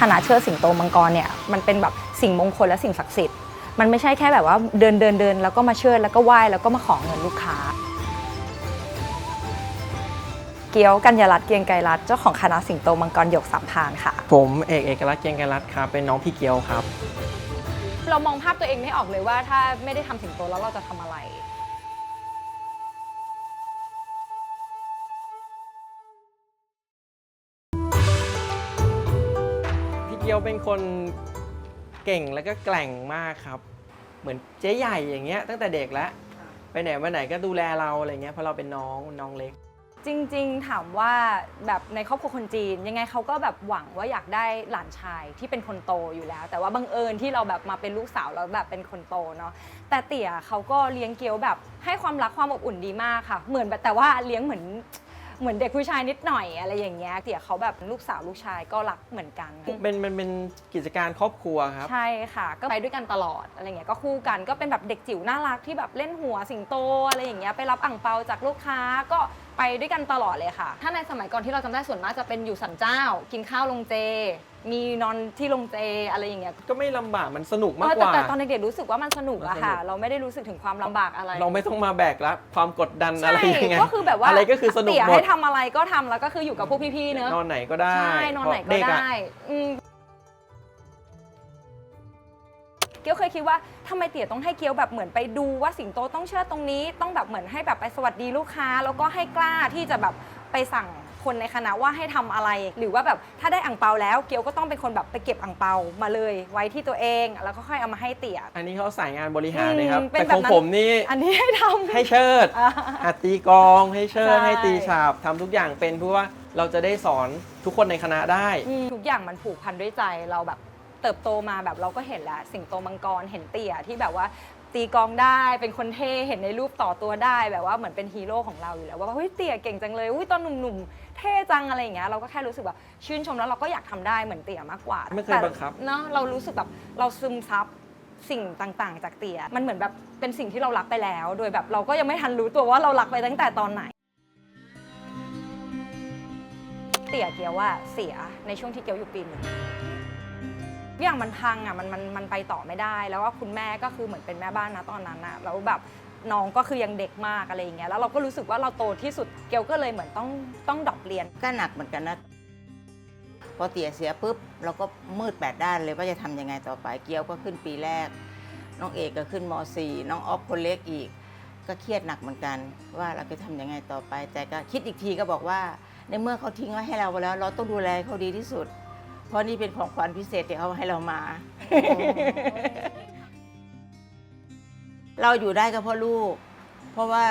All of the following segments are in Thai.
คณะเชิดสิงโตมังกรเนี่ยมันเป็นแบบสิ่งมงคลและสิ่งศักดิ์สิทธิ์มันไม่ใช่แค่แบบว่าเดินเดินเดินแล้วก็มาเชิดแล้วก็ไหว้แล้วก็มาขอเงินลูกค้า เกียวกัญญารัตน์เกรียงไกรรัตน์เจ้าของคณะสิงโตมังกรหยกสามพรานค่ะ ผมเอกเอกลักษณ์เกียงไกรรัตน์ครับเป็นน้องพี่เกียวครับ เรามองภาพตัวเองไม่ออกเลยว่าถ้าไม่ได้ทำสิงโตแล้วเราจะทำอะไร เกียวเป็นคนเก่งแล้วก็แกร่งมากครับ เหมือนเจ๊ใหญ่อย่างเงี้ยตั้งแต่เด็กแล้วไปไหนมาไหนก็ดูแลเราอะไรเงี้ยเพราะเราเป็นน้องน้องเล็ก จริงๆถามว่าแบบในครอบครัวคนจีน ยังไงเขาก็แบบหวังว่าอยากได้หลานชายที่เป็นคนโตอยู่แล้ว แต่ว่าบังเอิญที่เราแบบมาเป็นลูกสาวแล้วแบบเป็นคนโตเนาะแต่เตี่ยเขาก็เลี้ยงเกียวแบบให้ความรักความอบอุ่นดีมากค่ะ เหมือนแบบแต่ว่าเลี้ยงเหมือน เหมือนเด็กผู้ชายนิดหน่อยอะไรอย่างเงี้ยเตี่ยเขาแบบลูกสาวลูกชายก็รักเหมือนกัน เป็นมันเป็นกิจการครอบครัวครับ ใช่ค่ะ ก็ไปด้วยกันตลอดอะไรเงี้ยก็คู่กันก็เป็นแบบเด็กจิ๋วน่ารักที่แบบเล่นหัวสิงโตอะไรอย่างเงี้ยไปรับอ่างเปาจากลูกค้าก็ ไปด้วยกันตลอดเลยค่ะ ถ้าในสมัยก่อนที่เราจำได้ส่วนมากจะเป็นอยู่สันเจ้า กินข้าวลงเจ มีนอนที่ลงเจอะไรอย่างเงี้ยก็ไม่ลำบากมันสนุกเอมากอกแต่ว่า แต่ตอนเด็กๆรู้สึกว่ามันสนุกอะค่ะ มันสนุก เราไม่ได้รู้สึกถึงความลำบากอะไรเราไม่ต้องมาแบกรับความกดดันอะไรใช่ยังไงก็คือแบบว่าอะไรก็คือสนุกเตี๋ยหมดให้ทำอะไรก็ทำแล้วก็คืออยู่กับพวกพี่ๆเนอะนอนไหนก็ได้ใช่นอนไหนเพก็ราะเด็อะได้อืม เกียวเคยคิดว่าทำไมเตี๋ยต้องให้เกียวแบบเหมือนไปดูว่าสิงโตต้องเชิดตรงนี้ ต้องแบบเหมือนให้แบบไปสวัสดีลูกค้า แล้วก็ให้กล้าที่จะแบบไปสั่งคนในคณะว่าให้ทำอะไร หรือว่าแบบถ้าได้อ่างเปาแล้วเกียวก็ต้องเป็นคนแบบไปเก็บอ่างเปามาเลย ไว้ที่ตัวเองแล้วก็ค่อยเอามาให้เตี๋ย อันนี้เขาสายงานบริหารนะครับ อืมเป็นแต่แบบของนั้นผมนี่อันนี้ให้ทำ ให้เชิดอ่าหัดตีกลองให้เชิดใช่ ให้ตีฉาบทำทุกอย่างเป็นเพื่อว่าเราจะได้สอนทุกคนในคณะได้ อืมทุกอย่างมันผูกพันด้วยใจเราแบบ เติบโตมาแบบเราก็เห็นแหละสิงโตมังกรเห็นเตี่ยที่แบบว่าตีกลองได้เป็นคนเท่เห็นในรูปต่อตัวได้แบบว่าเหมือนเป็นฮีโร่ของเราอยู่แล้วว่าเฮ้ยเตี่ยเก่งจังเลยอุ้ยตอนหนุ่มๆเท่จังอะไรอย่างเงี้ยเราก็แค่รู้สึกแบบชื่นชมแล้วเราก็อยากทำได้เหมือนเตี่ยมากกว่าไม่เคยแต่บังคับ เนาะเรารู้สึกแบบเราซึมซับสิ่งต่างๆ จากเตี่ยมันเหมือนแบบเป็นสิ่งที่เรารักไปแล้ว โดยแบบเราก็ยังไม่ทันรู้ตัวว่าเรารักไปตั้งแต่ตอนไหน เตี่ยเกียวว่าเสียในช่วงที่เกียวอยู่ปีหนึ่ง ทุกอย่างมันพังอะมันมันมันไปต่อไม่ได้ แล้วก็คุณแม่ก็คือเหมือนเป็นแม่บ้านนะตอนนั้นอะแล้วแบบน้องก็คือยังเด็กมากอะไรอย่างเงี้ยแล้วเราก็รู้สึกว่าเราโตที่สุดเกียวก็เลยเหมือนต้องต้องดรอปเรียน ก็หนักเหมือนกันนะ พอเตี๋ยเสียปุ๊บเราก็มืดแปดด้านเลยว่าจะทำยังไงต่อไปเกียวก็ขึ้นปีแรก น้องเอกก็ขึ้นม .4 น้องออฟคนเล็กอีก ก็เครียดหนักเหมือนกัน ว่าเราจะทำยังไงต่อไป แต่ก็คิดอีกทีก็บอกว่า ในเมื่อเขาทิ้งไว้ให้เราแล้ว เราต้องดูแลเขาดีที่สุด เพราะนี่เป็นของขวัญพิเศษที่เขาให้เรามา เราอยู่ได้ก็เพราะลูก เพราะว่า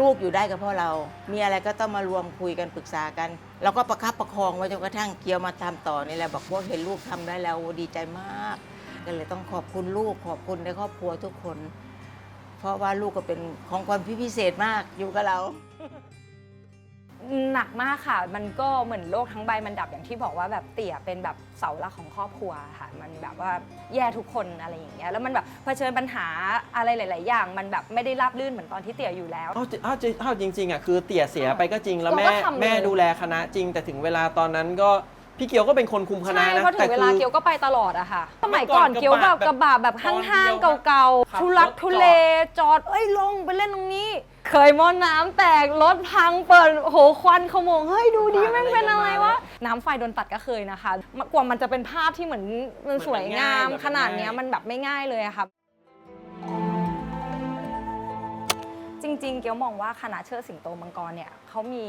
ลูกอยู่ได้ก็เพราะเรา มีอะไรก็ต้องมารวมคุยกันปรึกษากัน เราก็ประคับประคองไว้จนกระทั่งเกียวมาทำต่อนี่แหละบอกว่าเห็นลูกทำได้แล้วโอ้ดีใจมาก ก็เลยต้องขอบคุณลูกขอบคุณในครอบครัวทุกคน เพราะว่าลูกก็เป็นของขวัญพิเศษมากอยู่กับเรา หนักมากค่ะ มันก็เหมือนโลกทั้งใบมันดับอย่างที่บอกว่าแบบเตี่ยเป็นแบบเสาหลักของครอบครัวค่ะ มันแบบว่าแย่ทุกคนอะไรอย่างเงี้ย แล้วมันแบบเผชิญปัญหาอะไรหลาย ๆ อย่าง มันแบบไม่ได้ราบรื่นเหมือนตอนที่เตี่ยอยู่แล้ว เอาจริงเอาจริงเอาจริงๆอะคือเตี่ยเสียไปก็จริงแล้วเราแม่ก็ทำเลย แม่ดูแลคณะจริง แต่ถึงเวลาตอนนั้นก็ พี่เกียวก็เป็นคนคุมคณะใช่นะเพราะถึแต่งเวคืลาอเกียวก็ไปตลอดอะค่ะสเมื่มัยอก่ก่ออนนเกียวแบบกกระระบะบะแบบตอนห้างเดียวๆเก่าขับๆทุลักรถทุเลจอด เอ้ยลงไปเล่นตรงนี้ เคยมอน้ำแตกรถพังเปิดโอ้โหควันขโมงเฮ้ยดูดิผ่านแม่งเป็นอะไรอะไรกันมาวะน้ำไฟโดนตัดก็เคยนะคะ กว่ามันจะเป็นภาพที่เหมือนมันสวยงามเหมือนมันง่ายขนาดเนี้ยเหมืมัอนนมันง่ายแบบไม่ง่ายเลยอะค่ะจริง ๆ เกียวมองว่าคณะเชิดสิงโตมังกรเนี่ยเขามี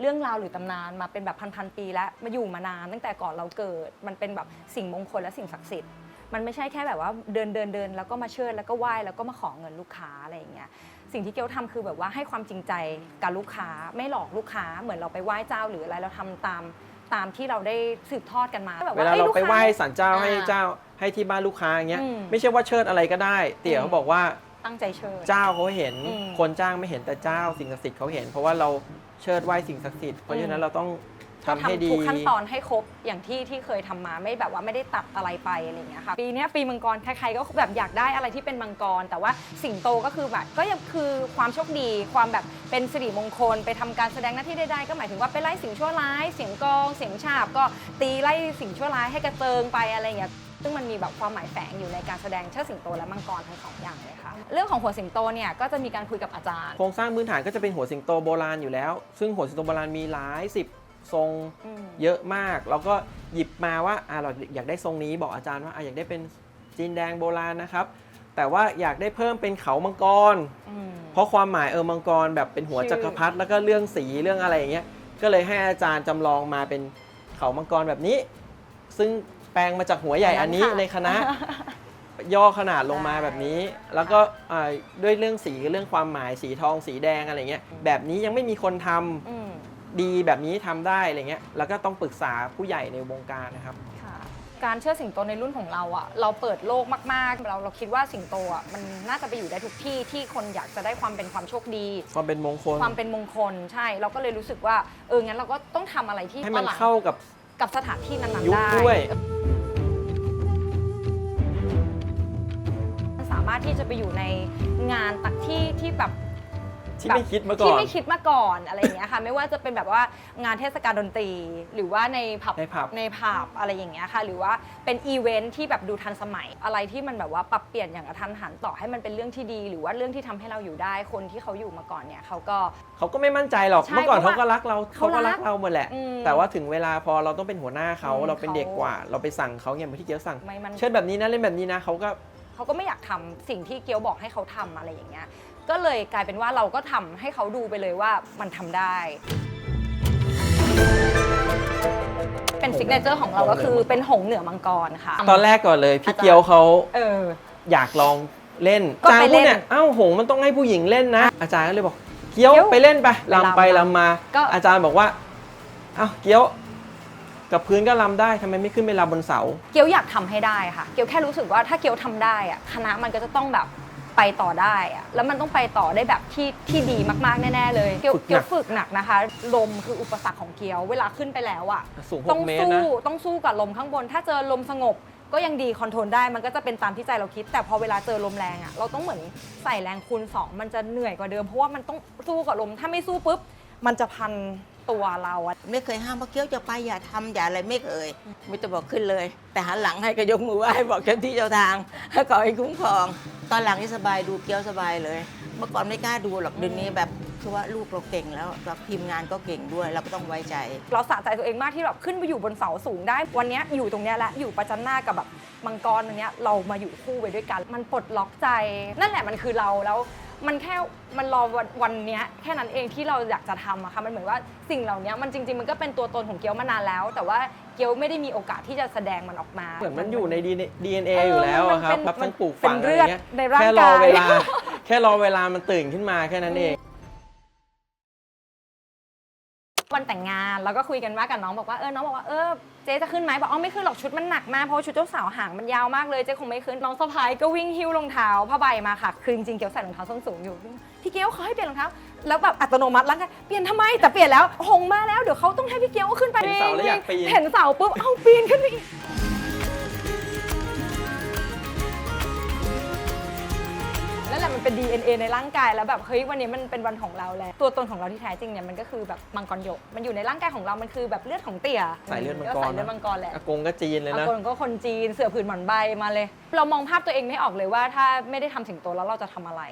เรื่องราวหรือตำนานมาเป็นแบบพันๆปีแล้วมาอยู่มานานตั้งแต่ก่อนเราเกิด มันเป็นแบบสิ่งมงคลและสิ่งศักดิ์สิทธิ์มันไม่ใช่แค่แบบว่าเดินเดินเดินแล้วก็มาเชิดแล้วก็ไหว้แล้วก็มาขอเงินลูกค้าอะไรอย่างเงี้ยสิ่งที่เกียวทำคือแบบว่าให้ความจริงใจกับลูกค้าไม่หลอกลูกค้าเหมือนเราไปไหว้เจ้าหรืออะไรเราทำตามตามที่เราได้สืบทอดกันมาแบบเวลาอ้ยเราลูกไปค้ไหว้ศาลเจ้าให้อ่าเจ้าให้ที่บ้านลูกค้าอย่างเงี้ยอืม ไม่ใช่ว่าเชิดอะไรก็ได้ เตี๋ยอืมเขาบอกว่าตั้งใจเชิด เจ้าเขาเห็น อืมคนจ้างไม่เห็นแต่เจ้าสิ่งศักดิ์สิทธิ์เขาเห็น เพราะว่าเรา เชิดไหว้สิ่งศักดิ์สิทธิ์เพราะฉะนั้นเราต้อง ทำให้ดีทุกขั้นตอนให้ครบอย่างที่ที่เคยทำมาไม่แบบว่าไม่ได้ตัดอะไรไปอะไรอย่างเงี้ยค่ะปีเนี้ยปีมังกรใครๆก็แบบอยากได้อะไรที่เป็นมังกร แต่ว่าสิงโตก็คือแบบก็ยังคือความโชคดี ความแบบเป็นสิริมงคล ไปทำการแสดงหน้าที่ใดๆก็หมายถึงว่าไปไล่สิ่งชั่วร้าย เสียงกลองเสียงฉาบก็ตีไล่สิ่งชั่วร้ายให้กระเจิงไปอะไรอย่างเงี้ย ซึ่งมันมีแบบความหมายแฝงอยู่ในการแสดงเชิดสิงโตและมังกรทั้งสองอย่างเลยค่ะ เรื่องของหัวสิงโตเนี่ยก็จะมีการคุยกับอาจารย์ โครงสร้างพื้นฐานก็จะเป็นหัวสิงโตโบราณอยู่แล้ว ซึ่งหัวสิงโตโบราณมีหลายสิบ ทรงอืม เยอะมาก เราก็หยิบมาว่าอะเราอยากได้ทรงนี้บอกอาจารย์ว่าอะอยากได้เป็นจีนแดงโบราณนะครับ แต่ว่าอยากได้เพิ่มเป็นเขามังกร อืม เพราะความหมายเออมังกรแบบเป็นหัวชื่อ จักรพรรดิแล้วก็เรื่องสีเรื่องอะไรอย่างเงี้ยก็เลยให้อาจารย์จำลองมาเป็นเขามังกรแบบนี้ ซึ่งแปลงมาจากหัวใหญ่อันนี้ในคณะ ย่อขนาดลงมาแบบนี้ แล้วก็อ่าด้วยเรื่องสีเรื่องความหมายสีทองสีแดงอะไรเงี้ยแบบนี้ยังไม่มีคนทำ อืม ดีแบบนี้ทำได้อะไรเงี้ยแล้วก็ต้องปรึกษาผู้ใหญ่ในวงการนะครับค่ะการเชื่อสิงโตในรุ่นของเราอะ่ะเราเปิดโลกมากๆ เราเราคิดว่าสิงโตอะ่ะมันน่าจะไปอยู่ได้ทุกที่ที่คนอยากจะได้ความเป็นความโชคดี ความเป็นมงคล ความเป็นมงคลใช่ เราก็เลยรู้สึกว่าเอองั้นเราก็ต้องทำอะไรที่ให้มันประหลาดเข้ากับกับสถานที่นั้นยุๆคได้ด้วยมันสามารถที่จะไปอยู่ในงานตักที่ที่แบบ ที่ไม่คิดมาก่ที่อนไม่คิดมาก่อนอะไรอย่างเงี้ยค่ะ ไม่ว่าจะเป็นแบบว่างานเทศกาลดนตรี หรือว่าในผับในผับ ในผับอะไรอย่างเงี้ยค่ะ หรือว่าเป็นอีเวนท์ที่แบบดูทันสมัย อะไรที่มันแบบว่าปรับเปลี่ยนอย่างกระทันหันต่อให้มันเป็นเรื่องที่ดี หรือว่าเรื่องที่ทำให้เราอยู่ได้คนที่เขาอยู่มาก่อนเนี่ยเขาก็ เขาก็ไม่มั่นใจหรอก ใช่เมื่อก่อนเพราะเขาว่าก็รักเราเขาเขาก็รัรักกเราหมดแหละ อืมแต่ว่าถึงเวลาพอเราต้องเป็นหัวหน้าเขาอืมเราเป็นเด็กเขากว่า เราไปสั่งเขาอย่างที่เกียวสั่ง ไม่มันเชิดแบบนี้นะเล่นแบบนี้นะเขาก็ เขาก็ไม่อยากทำสิ่งที่เกียวบอกให้เขาทำอะไรอย่างเงี้ย ก็เลยกลายเป็นว่าเราก็ทำให้เขาดูไปเลยว่ามันทำได้ เป็นซิกเนเจอร์ของเราก็คือเป็นหงส์เหนือมังกรค่ะตอนแรกก่อนเลยพี่อาจารย์เกียวเขาเออ อยากลองเล่นก็ไปอาจารย์เล่พูดนเนี่ยเอ้าหงมันต้องให้ผู้หญิงเล่นนะ อาจารย์ก็เลยบอกเกียวเกียวไปเล่นไปไปลำรำไปลำมา ก็ อาจารย์บอกว่าเอ้าเกียว กับพื้นก็ลำได้ทำไมไม่ขึ้นไปลำบนเสา เกียวอยากทำให้ได้ค่ะ เกียวแค่รู้สึกว่าถ้าเกียวทำได้อะคณะมันก็จะต้องแบบ ไปต่อได้อะแล้วมันต้องไปต่อได้แบบที่ที่ดีมากๆ แน่ ๆ เลย เกียวฝึกหนักเกียวฝึกหนักนะคะ ลมคืออุปสรรคของเกียว เวลาขึ้นไปแล้วอะสูงต้อง6เมตรสู้นะต้องสู้กับลมข้างบน ถ้าเจอลมสงบก็ยังดีคอนโทรลได้มันก็จะเป็นตามที่ใจเราคิด แต่พอเวลาเจอลมแรงอะเราต้องเหมือนใส่แรงคูณสองมันจะเหนื่อยกว่าเดิมเพราะว่ามันต้องสู้กับลมถ้าไม่สู้ปุ๊บมันจะพัน ตัวเราอะไม่เคยห้ามว่าเกี้ยวจะไปอย่าทำอย่าอะไรไม่เคยมิจะบอกขึ้นเลย แต่หันหลังให้ก็ยกมือไหว้บอกเจ้าที่เจ้าทางให้ขอให้คุ้มครอง ตอนหลังนี่สบายดูเกี้ยวสบายเลย เมื่อก่อนไม่กล้าดูหรอกเดี๋ยวนี้แบบคือว่าลูกเราเก่งแล้วแบบทีมงานก็เก่งด้วยเราก็ต้องไว้ใจ เราสะใจตัวเองมากที่แบบขึ้นไปอยู่บนเสาสูงได้ วันเนี้ยอยู่ตรงเนี้ยและอยู่ประจันหน้ากับแบบมังกรอันเนี้ยเรามาอยู่คู่ไปด้วยกัน มันปลดล็อกใจ นั่นแหละมันคือเราแล้ว มันแค่มันรอวันวันเนี้ยแค่นั้นเองที่เราอยากจะทำอะค่ะมันเหมือนว่าสิ่งเหล่านี้มันจริง ๆ มันก็เป็นตัวตนของเกียวมานานแล้ว แต่ว่าเกียวไม่ได้มีโอกาสที่จะแสดงมันออกมา เหมือนมันอยู่ใน DNA เอออยู่แล้วอะครับมันเป็นครับทั้งปลูกเป็นฝังอะไรเลือดเงี้ยในร่างแค่รอกาย เวลา แค่รอเวลามันตื่นขึ้นมาแค่นั้นเองานแล้วก็คุยกันว่ากับน้องบอกว่าเออน้องบอกว่าเออเจ๊จะขึ้นไหมบอกอ๋อไม่ขึ้นหรอกชุดมันหนักมากเพราะว่าชุดเจ้าสาวหางมันยาวมากเลยเจ๊คงไม่ขึ้นน้องสะพายก็วิ่งหิ้วรองเท้าผ้าใบมาค่ะคือจริงๆเกียวใส่รองเท้าส้นสูงอยู่พี่เกียวเขาให้เปลี่ยนรองเท้าแล้วแบบอัตโนมัติแล้วกันเปลี่ยนทำไมแต่เปลี่ยนแล้วหงมาแล้วเดี๋ยวเขาต้องให้พี่เกียวขึ้นไปเห็นเสาแล้วอยากปีนเห็นเสาปุ๊บเอาปีนขึ้นไปอีก หละมันเป็น DNA ในร่างกายแล้วแบบเฮ้ยวันนี้มันเป็นวันของเราแล้ว ตัวตนของเราที่แท้จริงเนี่ยมันก็คือแบบมังกรหยก มันอยู่ในร่างกายของเรามันคือแบบเลือดของเตี่ยสายเลือดมังกรสายเลือดมังกรแหละอากงก็จีนเลยอานะกนก็คนจีนเสือผืนหมอนใบมาเลย เรามองภาพตัวเองไม่ออกเลยว่าถ้าไม่ได้ทำสิงโตแล้วเราจะทำอะไร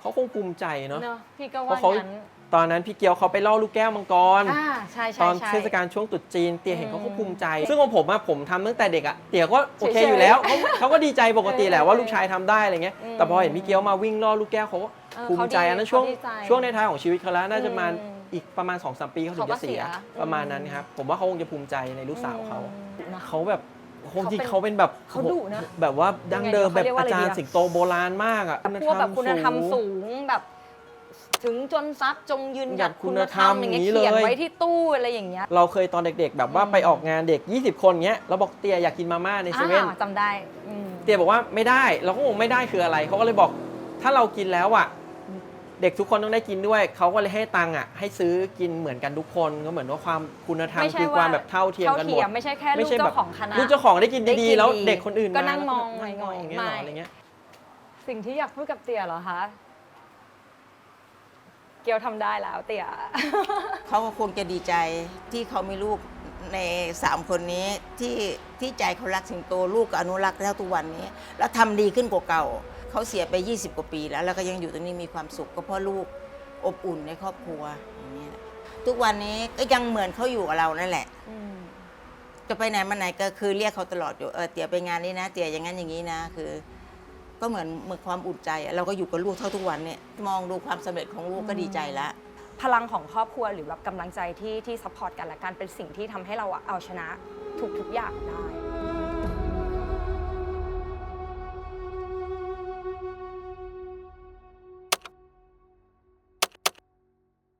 เขาคงภูมิใจเนาะเนอะพี่ก็เพว่าราะเขางั้น ตอนนั้นพี่เกียวเขาไปล่อลูกแก้วมังกร อ่าใช่ตใช่อนใช่ เทศกาลช่วงตรุษจีนเตี๋ยเห็นอืมเขาก็ภูมิใจ ซึ่งของผมอะผมทำตั้งแต่เด็กอะเตี๋ยก็โอเคเฉยๆอยู่แล้วเขาเขาก็ดีใจปกติแหละเออว่าลูกชายทำได้อะไรเงี้ยอืมแต่พอเห็นพี่เกียวมาวิ่งล่อลูกแก้วเขาก็เออภูมิใจเขาดีอันนั้นช่วงเขาดีใจช่วงในท้ายของชีวิตเขาแล้วน่าจะมาอืมอีกประมาณ2อสปีเขาถึงเขาก็จะเสียเสีย ประมาณนั้นครับผมว่าเขาคงจะภูมิใจในลูกสาวเขาอืมนะ เขาแบบคงจริงเขาเป็นเขาเป็นแบบเขาดุนะแบบว่าดั้งเดิมยังไงแบบเขาเรียกว่าอาอะไรจารดีย์อะ สิงโตโบราณมากอะพวกแบบคุณธรรมสูงแบบ ถึงจนทรัพย์จงยืนหยัดคุณธรรมอย่างเงี้ยเขียนไว้ที่ตู้อะไรอย่างเงี้ย เราเคยตอนเด็กๆ แบบว่าอืมไปออกงานเด็ก 20 คนเงี้ยเราบอกเตียอยากกินมาม่าในเซเว่นอ่าจำได้อืมเตียบอกว่าไม่ได้เราก็งงไม่ได้คืออะไรเขาก็เลยบอกถ้าเรากินแล้วอะเด็กทุกคนต้องได้กินด้วย เขาก็เลยให้ตังค์อะให้ซื้อกินเหมือนกันทุกคนก็เหมือนว่าความคุณธรรมไม่ใช่คือความแบบเท่าเทียมกันหมดไม่ใช่แค่ลูไม่กใช่แบบเจ้าของคณะลูกเจ้าของได้กินได้กิดีนๆแล้วดีเด็กคนอื่นก็มานั่งมองนั่งมองหอย่างเงี้ยไม่เหรออะไรเงี้ยสิ่งที่อยากพูดกับเตี่ยเหรอคะ เกียวทำได้แล้วเตี่ย เขาก็คงจะดีใจที่เขามีลูกในสามคนนี้ที่ที่ใจเขารักสิงโตลูกก็อนุรักษ์แล้วทุกวันนี้ แล้วทำดีขึ้นกว่าเก่า เขาเสียไป 20 กว่าปีแล้ว แล้วก็ยังอยู่ตรงนี้มีความสุขก็เพราะลูกอบอุ่นในครอบครัวอย่างนี้แหละทุกวันนี้ก็ยังเหมือนเขาอยู่กับเรานั่นแหละจะไปไหนมาไหนก็คือเรียกเขาตลอดอยู่เออเตี๋ยไปงานนี้นะ เตี๋ยอย่างนั้นอย่างนี้นะ คือ ก็เหมือนเหมือนความอุ่นใจอะเราก็อยู่กับลูกเท่าทุกวันเนี่ยมองดูความสำเร็จของลูกก็ดีใจละพลังของครอบครัวหรือแบบกำลังใจที่ที่ซัพพอร์ตกันและกันเป็นสิ่งที่ทำให้เราอะเอาชนะทุกๆอย่างได้